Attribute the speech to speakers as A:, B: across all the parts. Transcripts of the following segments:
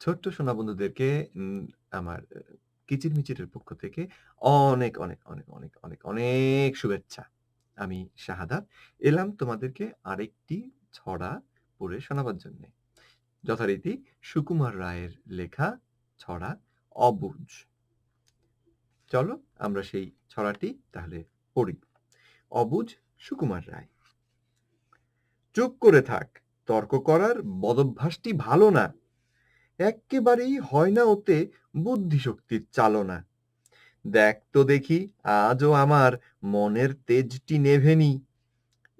A: ছোট্ট সোনা বন্ধুদেরকে আমার আ কিচিরমিচিরের পক্ষ থেকে অনেক, অনেক, অনেক, অনেক, অনেক, অনেক শুভেচ্ছা। আমি শাহাদাত এলাম তোমাদেরকে আরেকটি ছড়া পড়ে শোনাবার জন্য যথারীতি সুকুমার রায়ের লেখা ছড়া 'অবুঝ'। চলো আমরা সেই ছড়াটি তাহলে পড়ি। 'অবুঝ' সুকুমার রায়। চুপ করে থাক। তর্ক করার বদভ্যাসটি ভালো না। এক্কেবারেই হয় না ওতে বুদ্ধিশক্তির চালনা। দেখ তো দেখি আজও আমার মনের তেজটি নেভেনি।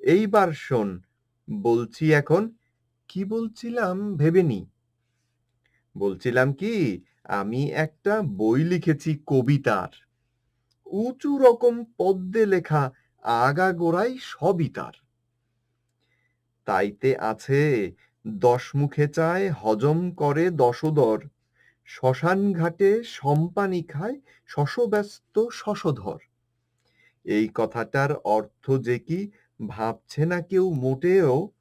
A: এইবার শোন বলছি এখন, কি বলছিলাম ভেবে নি। বলছিলাম কি আমি একটা বই লিখেছি কবিতার। উঁচু রকম পদ্মে লেখা আগাগোড়াই সবই তার। তাইতে আছে দশমুখে চায় হজম করে দশোদর, শ্মশান ঘাটে সম্পানি খায় শশব্যস্ত শশধর। এই কথাটার অর্থ যে কি ভাবছে না কেউ মোটেও,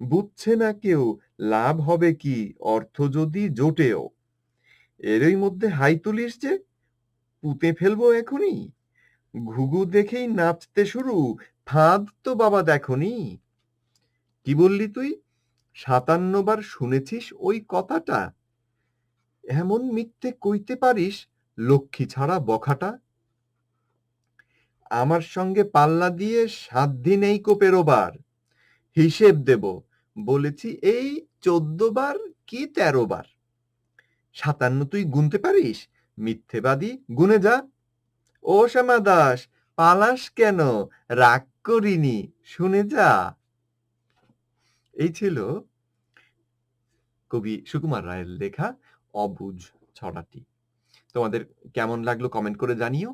A: বুঝছে না কেউ লাভ হবে কি অর্থ যদি জোটেও। এরই মধ্যে হাই তুলিস যে, পুঁতে ফেলব এখনই? ঘুঘু দেখেই নাচতে শুরু, ফাঁদ তো বাবা দেখোনি? কি বললি তুই? ৫৭ বার শুনেছিস ওই কথাটা? এমন মিথ্যে কইতে পারিস, লক্ষ্মী ছাড়া বখাটা? আমার সঙ্গে পাল্লা দিয়ে সাধ্যি নেইকো পেরোবার। হিসেব দেব, বলেছি এই ১৪ বার কি ১৩ বার। ৫৭ তুই গুনতে পারিস? মিথ্যেবাদী, গুনে যা। ও শ্যামা দাস পালাস কেন? রাগ করিনি, শুনে যা। এই ছিল কবি সুকুমার রায়ের লেখা 'অবুঝ' ছড়াটি। তোমাদের কেমন লাগল কমেন্ট করে জানিও।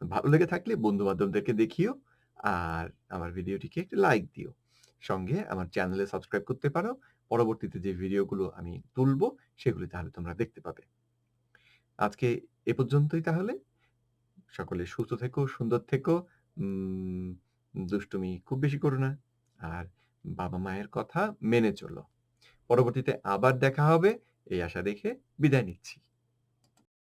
A: ভালো লেগে থাকলে বন্ধু-বান্ধবদেরকে দেখিও। আর আমার ভিডিওটিকে একটি লাইক দিও। সঙ্গে আমার চ্যানেলে সাবস্ক্রাইব করতে পারো। পরবর্তীতে যে ভিডিওগুলো আমি তুলবো সেগুলি তাহলে তোমরা দেখতে পাবে। আজকে এ পর্যন্তই তাহলে। সকলে সুস্থ থেকো, সুন্দর থেকো। দুষ্টুমি খুব বেশি করো না। আর বাবা-মায়ের কথা মেনে চলো। পরবর্তীতে আবার দেখা হবে এই আশা রেখে বিদায় নিচ্ছি।